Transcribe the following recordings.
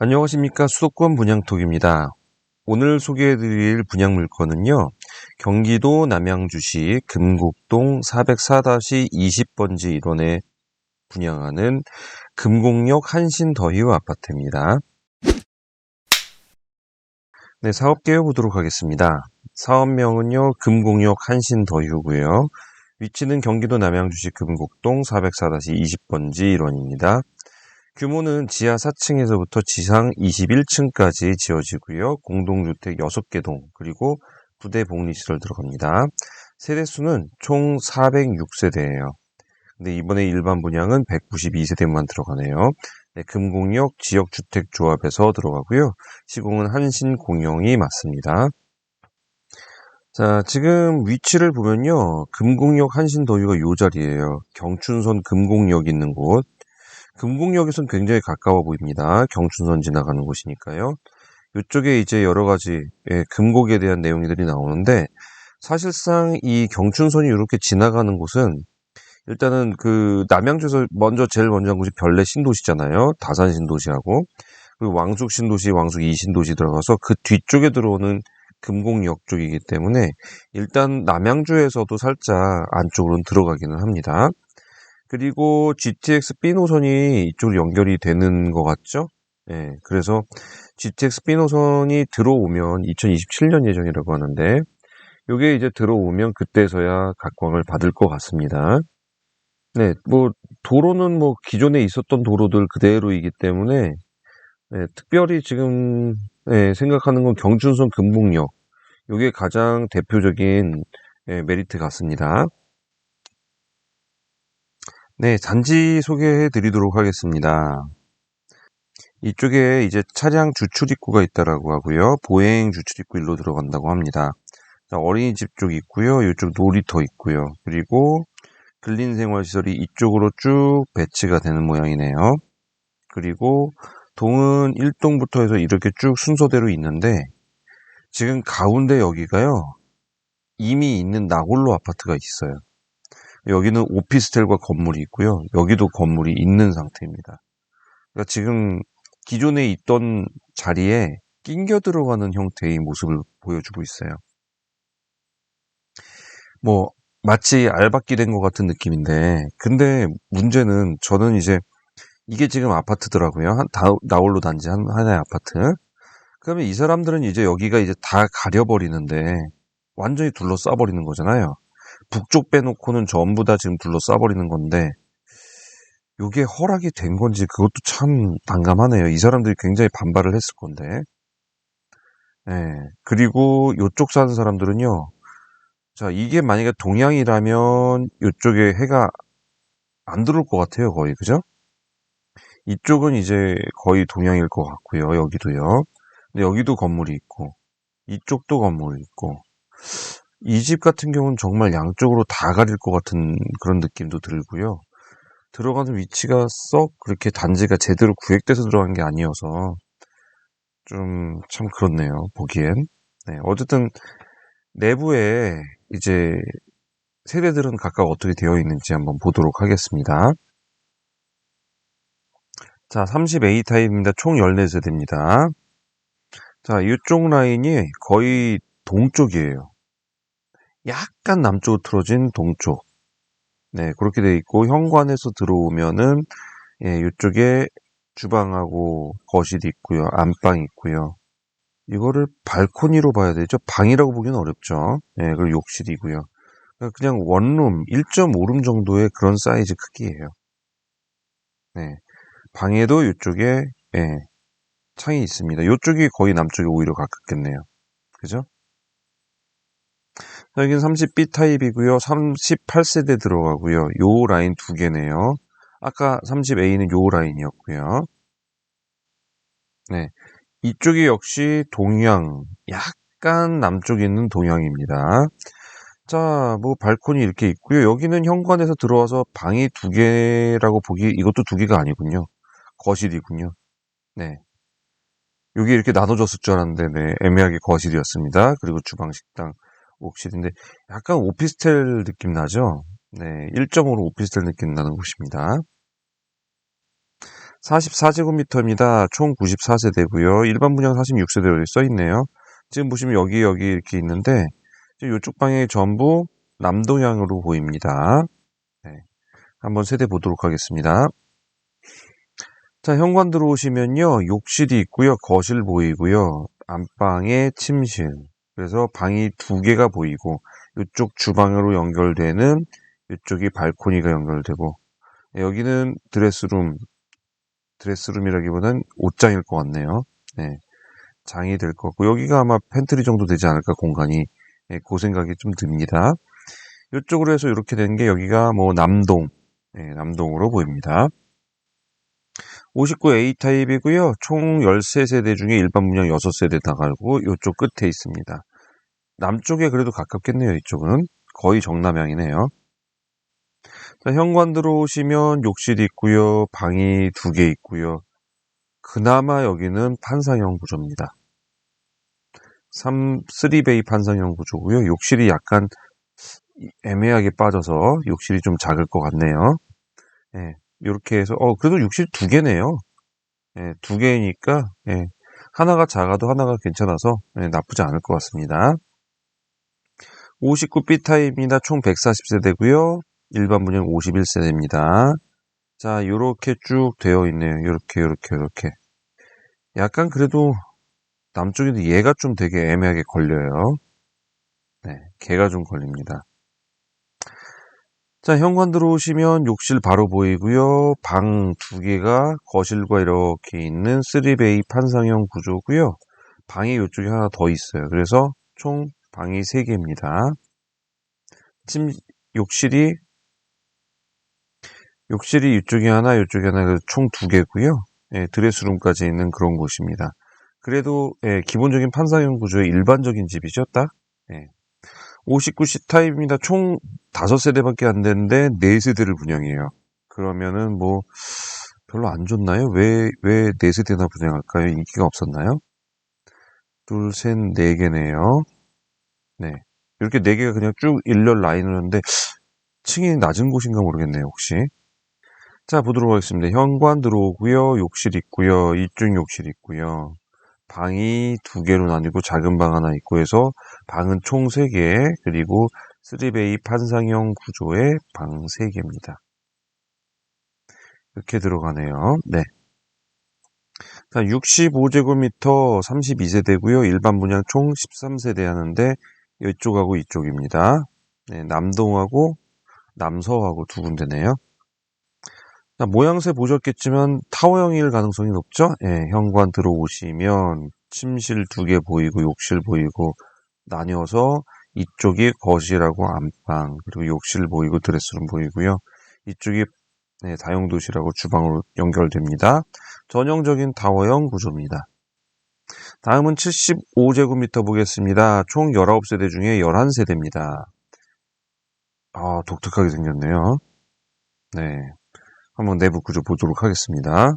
안녕하십니까 수도권 분양톡입니다. 오늘 소개해드릴 분양 물건은요. 경기도 남양주시 금곡동 404-20번지 1원에 분양하는 금곡역 한신더휴 아파트입니다. 네, 사업 개요 보도록 하겠습니다. 사업명은요, 금곡역 한신더휴고요. 위치는 경기도 남양주시 금곡동 404-20번지 1원입니다. 규모는 지하 4층에서부터 지상 21층까지 지어지고요. 공동주택 6개 동, 그리고 부대 복리시설 들어갑니다. 세대 수는 총 406세대예요. 근데 이번에 일반 분양은 192세대만 들어가네요. 네, 금공역 지역주택조합에서 들어가고요. 시공은 한신공영이 맞습니다. 자, 지금 위치를 보면요. 금공역 한신더위가 요 자리예요. 경춘선 금공역 있는 곳. 금곡역에선 굉장히 가까워 보입니다. 경춘선 지나가는 곳이니까요. 이쪽에 이제 여러 가지 예, 금곡에 대한 내용들이 나오는데 사실상 이 경춘선이 이렇게 지나가는 곳은 일단은 그 남양주에서 먼저 제일 먼저 한 곳이 별내 신도시잖아요. 다산 신도시하고 그리고 왕숙 신도시, 왕숙 이 신도시 들어가서 그 뒤쪽에 들어오는 금곡역 쪽이기 때문에 일단 남양주에서도 살짝 안쪽으로는 들어가기는 합니다. 그리고 GTX B 노선이 이쪽으로 연결이 되는 것 같죠? 예, 그래서 GTX B 노선이 들어오면 2027년 예정이라고 하는데, 이게 이제 들어오면 그때서야 각광을 받을 것 같습니다. 네, 뭐, 도로는 뭐 기존에 있었던 도로들 그대로이기 때문에, 네, 특별히 지금, 네, 생각하는 건 경춘선 금북역. 이게 가장 대표적인 네, 메리트 같습니다. 네, 잔지 소개해 드리도록 하겠습니다. 이쪽에 이제 차량 주출입구가 있다라고 하고요. 보행 주출입구 일로 들어간다고 합니다. 어린이집 쪽 있고요. 이쪽 놀이터 있고요. 그리고 근린생활시설이 이쪽으로 쭉 배치가 되는 모양이네요. 그리고 동은 1동부터 해서 이렇게 쭉 순서대로 있는데 지금 가운데 여기가요. 이미 있는 나홀로 아파트가 있어요. 여기는 오피스텔과 건물이 있고요. 여기도 건물이 있는 상태입니다. 그러니까 지금 기존에 있던 자리에 낑겨 들어가는 형태의 모습을 보여주고 있어요. 뭐 마치 알박기 된 것 같은 느낌인데 근데 문제는 저는 이제 이게 지금 아파트더라고요. 한 다, 나홀로 단지 한, 하나의 아파트. 그러면 이 사람들은 이제 여기가 이제 다 가려버리는데 완전히 둘러싸 버리는 거잖아요. 북쪽 빼놓고는 전부 다 지금 둘러싸버리는 건데 이게 허락이 된 건지 그것도 참 난감하네요. 이 사람들이 굉장히 반발을 했을 건데. 네. 그리고 이쪽 사는 사람들은요. 자, 이게 만약에 동양이라면 이쪽에 해가 안 들어올 것 같아요. 거의. 그죠? 이쪽은 이제 거의 동양일 것 같고요. 여기도요. 근데 여기도 건물이 있고 이쪽도 건물이 있고 이 집 같은 경우는 정말 양쪽으로 다 가릴 것 같은 그런 느낌도 들고요. 들어가는 위치가 썩 그렇게 단지가 제대로 구획돼서 들어간 게 아니어서 좀 참 그렇네요. 보기엔. 네, 어쨌든 내부에 이제 세대들은 각각 어떻게 되어 있는지 한번 보도록 하겠습니다. 자, 30A 타입입니다. 총 14세대입니다. 자, 이쪽 라인이 거의 동쪽이에요. 약간 남쪽으로 틀어진 동쪽. 네, 그렇게 돼 있고 현관에서 들어오면은 예, 이쪽에 주방하고 거실이 있고요. 안방 있고요. 이거를 발코니로 봐야 되죠. 방이라고 보기는 어렵죠. 예, 그리고 욕실이고요. 그러니까 그냥 원룸 1.5룸 정도의 그런 사이즈 크기예요. 네. 방에도 이쪽에 예, 창이 있습니다. 이쪽이 거의 남쪽에 오히려 가깝겠네요. 그죠? 여기는 30B 타입이고요. 38세대 들어가고요. 요 라인 두 개네요. 아까 30A는 요 라인이었고요. 네. 이쪽이 역시 동양, 약간 남쪽에 있는 동양입니다. 자, 뭐 발코니 이렇게 있고요. 여기는 현관에서 들어와서 방이 두 개라고 보기 이것도 두 개가 아니군요. 거실이군요. 네. 여기 이렇게 나눠졌을 줄 알았는데 네, 애매하게 거실이었습니다. 그리고 주방 식당 옥실인데 약간 오피스텔 느낌 나죠? 네, 1.5로 오피스텔 느낌 나는 곳입니다. 44제곱미터입니다. 총 94세대고요. 일반 분양 46세대로 써 있네요. 지금 보시면 여기 여기 이렇게 있는데 이쪽 방에 전부 남동향으로 보입니다. 네. 한번 세대 보도록 하겠습니다. 자, 현관 들어오시면요. 욕실이 있고요. 거실 보이고요. 안방에 침실. 그래서 방이 두 개가 보이고 이쪽 주방으로 연결되는 이쪽이 발코니가 연결되고 여기는 드레스룸 드레스룸이라기보다는 옷장일 것 같네요. 네. 장이 될 것 같고 여기가 아마 팬트리 정도 되지 않을까 공간이 예, 그 생각이 좀 듭니다. 이쪽으로 해서 이렇게 된 게 여기가 뭐 남동 예, 남동으로 보입니다. 59A 타입이고요. 총 13세대 중에 일반 분양 6세대 나가고 이쪽 끝에 있습니다. 남쪽에 그래도 가깝겠네요. 이쪽은 거의 정남향이네요. 자, 현관 들어오시면 욕실이 있고요. 방이 두 개 있고요. 그나마 여기는 판상형 구조입니다. 3, 3베이 판상형 구조고요. 욕실이 약간 애매하게 빠져서 욕실이 좀 작을 것 같네요. 예, 이렇게 해서 어 그래도 욕실 두 개네요. 예, 두 개니까 예, 하나가 작아도 하나가 괜찮아서 예, 나쁘지 않을 것 같습니다. 59B 타입입니다. 총 140세대고요. 일반 분양 51세대입니다. 자, 요렇게 쭉 되어 있네요. 요렇게, 요렇게, 요렇게. 약간 그래도 남쪽에도 얘가 좀 되게 애매하게 걸려요. 네, 걔가 좀 걸립니다. 자, 현관 들어오시면 욕실 바로 보이고요. 방 두 개가 거실과 이렇게 있는 3베이 판상형 구조고요. 방이 이쪽에 하나 더 있어요. 그래서 총 방이 3개입니다. 침, 욕실이 욕실이 이쪽에 하나, 이쪽에 하나, 총두 개고요. 예, 드레스룸까지 있는 그런 곳입니다. 그래도 예, 기본적인 판상형 구조의 일반적인 집이죠, 딱. 예. 59C 타입입니다. 총 5세대밖에 안 되는데 4세대를 분양해요. 그러면은 뭐 별로 안 좋나요? 왜, 왜 4세대나 분양할까요? 인기가 없었나요? 둘, 셋, 네 개네요. 네. 이렇게 네 개가 그냥 쭉 일렬 라인으로 하는데 층이 낮은 곳인가 모르겠네요, 혹시. 자, 보도록 하겠습니다. 현관 들어오고요. 욕실 있고요. 이쪽 욕실 있고요. 방이 두 개로 나뉘고 작은 방 하나 있고 해서 방은 총 3개 그리고 3베이 판상형 구조의 방 3개입니다. 이렇게 들어가네요. 네. 자, 65제곱미터 32세대고요. 일반 분양 총 13세대 하는데 이쪽하고 이쪽입니다. 네, 남동하고 남서하고 두 군데네요. 자, 모양새 보셨겠지만 타워형일 가능성이 높죠? 예, 현관 들어오시면 침실 두 개 보이고 욕실 보이고 나뉘어서 이쪽이 거실하고 안방 그리고 욕실 보이고 드레스룸 보이고요. 이쪽이 네, 다용도실하고 주방으로 연결됩니다. 전형적인 타워형 구조입니다. 다음은 75제곱미터 보겠습니다. 총 19세대 중에 11세대입니다. 아, 독특하게 생겼네요. 네. 한번 내부 구조 보도록 하겠습니다.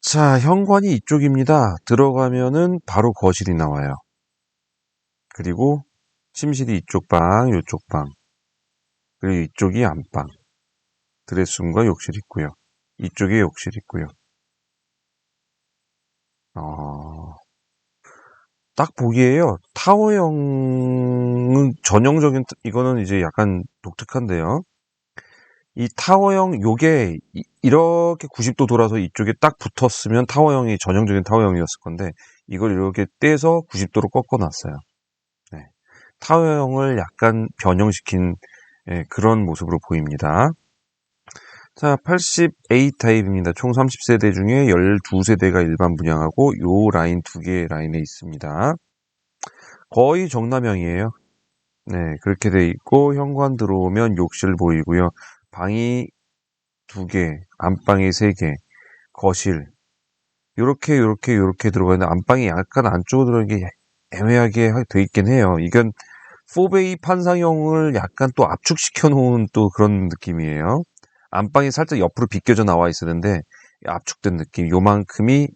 자, 현관이 이쪽입니다. 들어가면은 바로 거실이 나와요. 그리고 침실이 이쪽 방, 이쪽 방. 그리고 이쪽이 안방. 드레스룸과 욕실 있고요. 이쪽에 욕실 있고요. 어, 딱 보기에요. 타워형은 전형적인, 이거는 이제 약간 독특한데요. 이 타워형 요게 이- 이렇게 90도 돌아서 이쪽에 딱 붙었으면 타워형이 전형적인 타워형이었을 건데 이걸 이렇게 떼서 90도로 꺾어놨어요. 네. 타워형을 약간 변형시킨 예, 그런 모습으로 보입니다. 자, 80A 타입입니다. 총 30세대 중에 12세대가 일반 분양하고 요 라인 두개 라인에 있습니다. 거의 정남형이에요. 네, 그렇게 돼 있고 현관 들어오면 욕실 보이고요. 방이 두 개, 안방이 세 개, 거실. 요렇게, 요렇게, 요렇게 들어가는데, 안방이 약간 안쪽으로 들어가는 게 애매하게 돼 있긴 해요. 이건 4베이 판상형을 약간 또 압축시켜 놓은 또 그런 느낌이에요. 안방이 살짝 옆으로 비껴져 나와 있었는데, 압축된 느낌, 요만큼이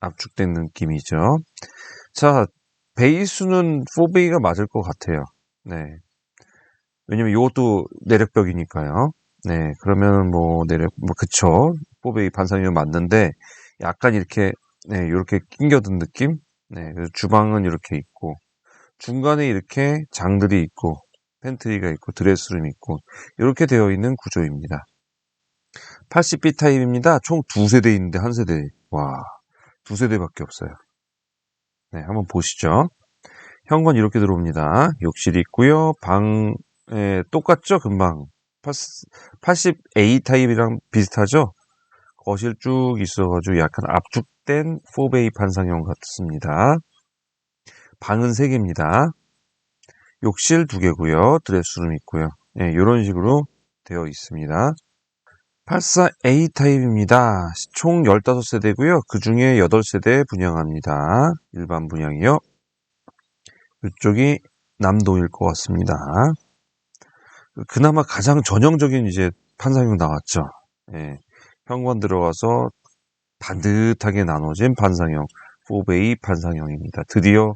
압축된 느낌이죠. 자, 베이스는 4베이가 맞을 것 같아요. 네. 왜냐면 이것도 내력벽이니까요. 네, 그러면 뭐 내려 뭐 그쵸. 4베이 반상용 맞는데 약간 이렇게 네, 이렇게 낑겨든 느낌? 네, 그래서 주방은 이렇게 있고 중간에 이렇게 장들이 있고 팬트리가 있고 드레스룸이 있고 이렇게 되어 있는 구조입니다. 80B 타입입니다. 총 두 세대 있는데 한 세대. 와, 두 세대밖에 없어요. 네, 한번 보시죠. 현관 이렇게 들어옵니다. 욕실이 있고요. 방 에, 똑같죠? 금방 80A 타입이랑 비슷하죠? 거실 쭉 있어가지고 약간 압축된 4베이 반상형 같습니다. 방은 3개입니다. 욕실 2개고요. 드레스룸 있고요. 네, 이런 식으로 되어 있습니다. 84A 타입입니다. 총 15세대고요. 그 중에 8세대 분양합니다. 일반 분양이요. 이쪽이 남도일 것 같습니다. 그나마 가장 전형적인 이제 판상형 나왔죠. 예, 현관 들어가서 반듯하게 나눠진 판상형, 4베이 판상형입니다. 드디어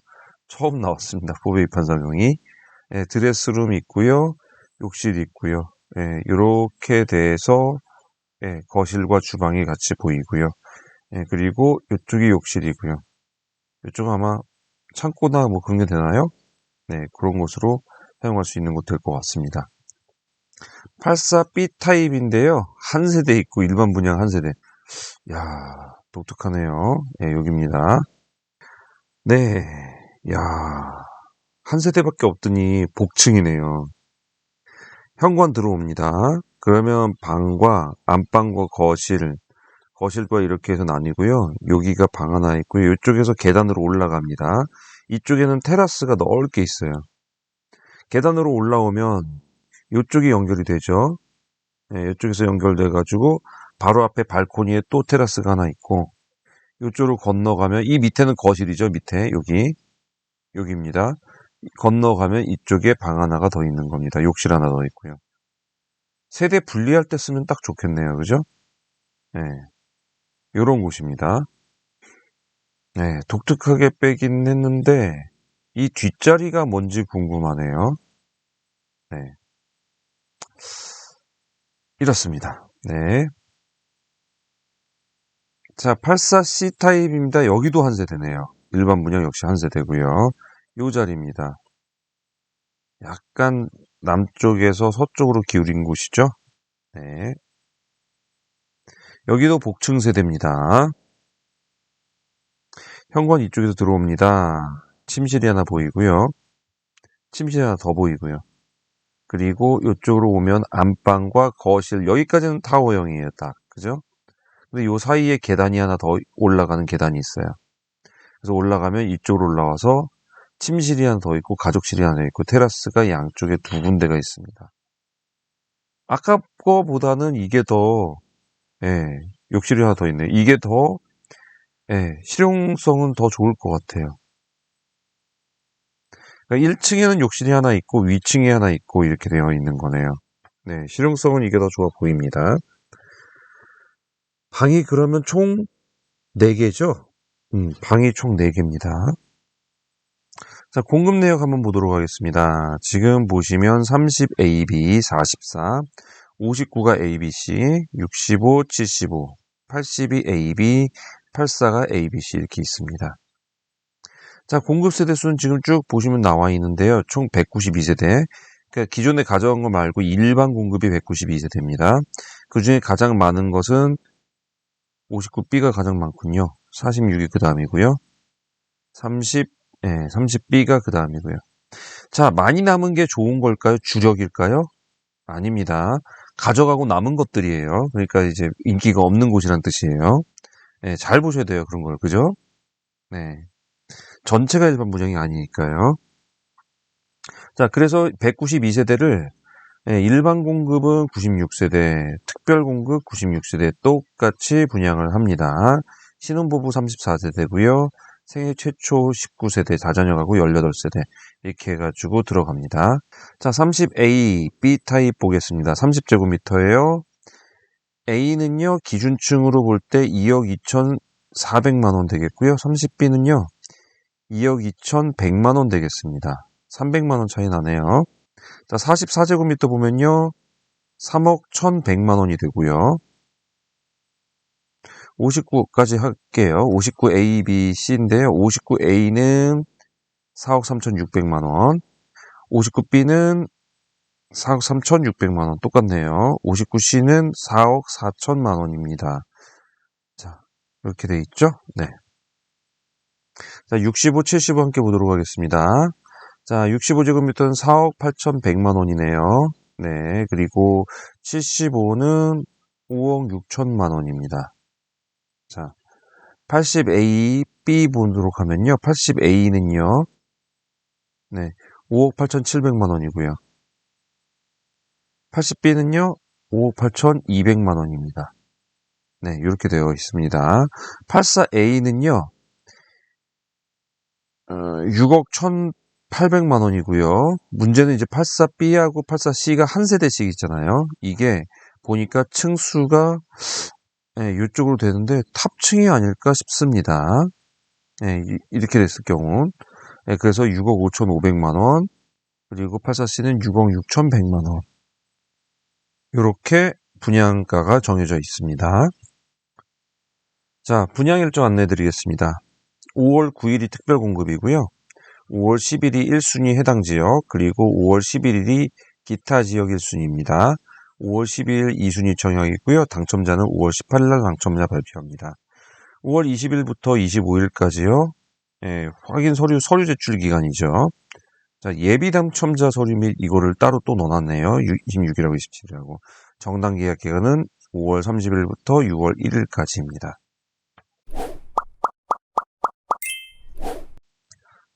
처음 나왔습니다. 4베이 판상형이. 예, 드레스룸 있고요. 욕실 있고요. 예, 이렇게 돼서 예, 거실과 주방이 같이 보이고요. 예, 그리고 이쪽이 욕실이고요. 이쪽 아마 창고나 뭐 그런 게 되나요? 네, 그런 곳으로 사용할 수 있는 곳 될 것 같습니다. 84B 타입인데요. 한 세대 있고 일반 분양 한 세대. 야, 독특하네요. 예, 여기입니다. 네, 야, 한 세대밖에 없더니 복층이네요. 현관 들어옵니다. 그러면 방과 안방과 거실, 거실과 이렇게 해서 나뉘고요. 여기가 방 하나 있고요. 이쪽에서 계단으로 올라갑니다. 이쪽에는 테라스가 넓게 있어요. 계단으로 올라오면 이쪽이 연결이 되죠. 네, 이쪽에서 연결돼 가지고 바로 앞에 발코니에 또 테라스가 하나 있고 이쪽으로 건너가면 이 밑에는 거실이죠. 밑에 여기 여기입니다. 건너가면 이쪽에 방 하나가 더 있는 겁니다. 욕실 하나 더 있고요. 세대 분리할 때 쓰면 딱 좋겠네요. 그죠? 네. 요런 곳입니다. 네, 독특하게 빼긴 했는데 이 뒷자리가 뭔지 궁금하네요. 네. 이렇습니다. 네. 자, 84C 타입입니다. 여기도 한 세대네요. 일반 문양 역시 한 세대고요. 요 자리입니다. 약간 남쪽에서 서쪽으로 기울인 곳이죠. 네. 여기도 복층 세대입니다. 현관 이쪽에서 들어옵니다. 침실이 하나 보이고요. 침실이 하나 더 보이고요. 그리고 이쪽으로 오면 안방과 거실 여기까지는 타워형이에요 딱 그죠 근데 요 사이에 계단이 하나 더 올라가는 계단이 있어요 그래서 올라가면 이쪽으로 올라와서 침실이 하나 더 있고 가족실이 하나 있고 테라스가 양쪽에 두 군데가 있습니다 아까 거보다는 이게 더 예, 욕실이 하나 더 있네 이게 더 예, 실용성은 더 좋을 것 같아요 그러니까 1층에는 욕실이 하나 있고 위층에 하나 있고 이렇게 되어 있는 거네요. 네, 실용성은 이게 더 좋아 보입니다. 방이 그러면 총 4개죠? 음, 방이 총 4개입니다. 자, 공급 내역 한번 보도록 하겠습니다. 지금 보시면 30AB 44, 59가 ABC, 65, 75, 82 AB, 84가 ABC 이렇게 있습니다. 자, 공급 세대 수는 지금 쭉 보시면 나와 있는데요. 총 192세대. 그러니까 기존에 가져간 거 말고 일반 공급이 192세대입니다. 그 중에 가장 많은 것은 59B가 가장 많군요. 46이 그 다음이고요. 30, 예, 30B가 그 다음이고요. 자, 많이 남은 게 좋은 걸까요? 주력일까요? 아닙니다. 가져가고 남은 것들이에요. 그러니까 이제 인기가 없는 곳이란 뜻이에요. 예, 잘 보셔야 돼요. 그런 걸. 그죠? 네. 전체가 일반 무정이 아니니까요. 자, 그래서 192세대를 예, 일반 공급은 96세대, 특별 공급 96세대 똑같이 분양을 합니다. 신혼부부 34세대고요. 생애 최초 19세대, 다자녀가구 18세대 이렇게 해가지고 들어갑니다. 자, 30A, B타입 보겠습니다. 30제곱미터예요. A는요, 기준층으로 볼 때 2억 2,400만원 되겠고요. 30B는요, 2억 2,100만 원 되겠습니다. 300만 원 차이 나네요. 자, 44제곱미터 보면요. 3억 1100만 원이 되고요. 59까지 할게요. 59A, B, C인데요. 59A는 4억 3,600만 원. 59B는 4억 3,600만 원 똑같네요. 59C는 4억 4천만 원입니다. 자, 이렇게 돼 있죠? 네. 자, 65, 75 함께 보도록 하겠습니다. 자, 65제곱미터는 4억 8,100만 원이네요. 네, 그리고 75는 5억 6천만 원입니다. 자, 80A, B 보도록 하면요. 80A는요. 네, 5억 8,700만 원이고요. 80B는요. 5억 8,200만 원입니다. 네, 이렇게 되어 있습니다. 84A는요. 어, 6억 1,800만 원이고요. 문제는 이제 84B하고 84C가 한 세대씩 있잖아요. 이게 보니까 층수가 네, 이쪽으로 되는데 탑층이 아닐까 싶습니다. 네, 이- 이렇게 됐을 경우. 네, 그래서 6억 5,500만 원, 그리고 84C는 6억 6,100만 원. 이렇게 분양가가 정해져 있습니다. 자, 분양 일정 안내 드리겠습니다. 5월 9일이 특별 공급이고요. 5월 10일이 1순위 해당 지역, 그리고 5월 11일이 기타 지역 1순위입니다. 5월 12일 2순위 정형이고요. 당첨자는 5월 18일 날 당첨자 발표합니다. 5월 20일부터 25일까지요. 예, 확인 서류, 서류 제출 기간이죠. 자, 예비 당첨자 서류 및 이거를 따로 또 넣어놨네요. 26일하고 27일하고. 정당 계약 기간은 5월 30일부터 6월 1일까지입니다.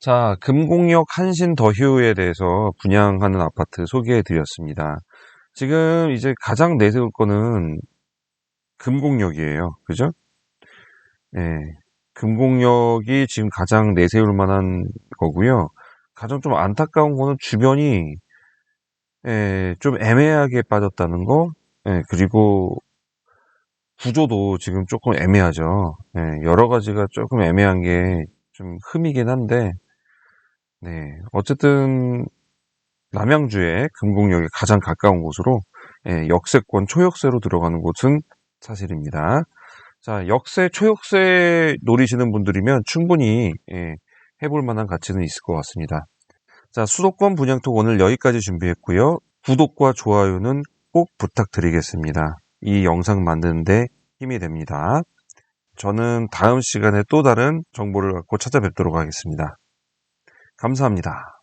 자, 금공역 한신 더휴에 대해서 분양하는 아파트 소개해 드렸습니다. 지금 이제 가장 내세울 거는 금공역이에요. 그죠? 네. 금공역이 지금 가장 내세울 만한 거고요. 가장 좀 안타까운 거는 주변이 예, 좀 애매하게 빠졌다는 거. 예, 그리고 구조도 지금 조금 애매하죠. 예, 여러 가지가 조금 애매한 게 좀 흠이긴 한데, 네, 어쨌든 남양주의 금공역에 가장 가까운 곳으로 예, 역세권 초역세로 들어가는 곳은 사실입니다. 자, 역세, 초역세 노리시는 분들이면 충분히 예, 해볼 만한 가치는 있을 것 같습니다. 자, 수도권 분양톡 오늘 여기까지 준비했고요. 구독과 좋아요는 꼭 부탁드리겠습니다. 이 영상 만드는데 힘이 됩니다. 저는 다음 시간에 또 다른 정보를 갖고 찾아뵙도록 하겠습니다. 감사합니다.